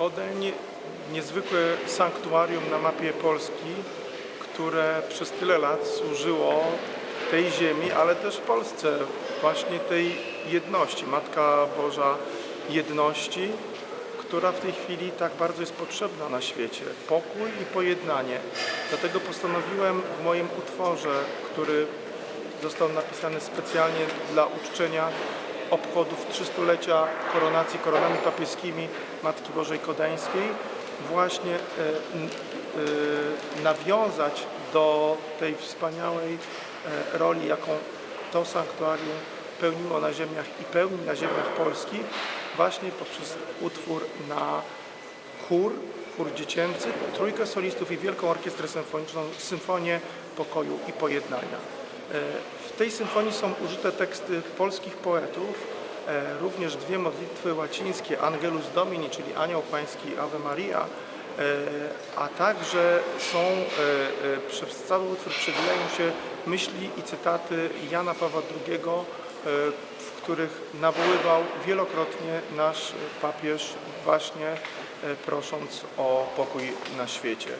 Kodeń, niezwykłe sanktuarium na mapie Polski, które przez tyle lat służyło tej ziemi, ale też Polsce, właśnie tej jedności. Matka Boża jedności, która w tej chwili tak bardzo jest potrzebna na świecie. Pokój i pojednanie. Dlatego postanowiłem w moim utworze, który został napisany specjalnie dla uczczenia obchodów 300-lecia koronacji koronami papieskimi Matki Bożej Kodańskiej, właśnie e, e, nawiązać do tej wspaniałej e, roli, jaką to sanktuarium pełniło na ziemiach i pełni na ziemiach polskich, właśnie poprzez utwór na chór, chór dziecięcy, trójkę solistów i wielką orkiestrę symfoniczną, symfonię pokoju i pojednania. W tej symfonii są użyte teksty polskich poetów, e, również dwie modlitwy łacińskie Angelus Domini, czyli Anioł Pański Ave Maria, e, a także są, e, przez cały utwór przewijają się myśli i cytaty Jana Pawła II, w których nawoływał wielokrotnie nasz papież właśnie prosząc o pokój na świecie.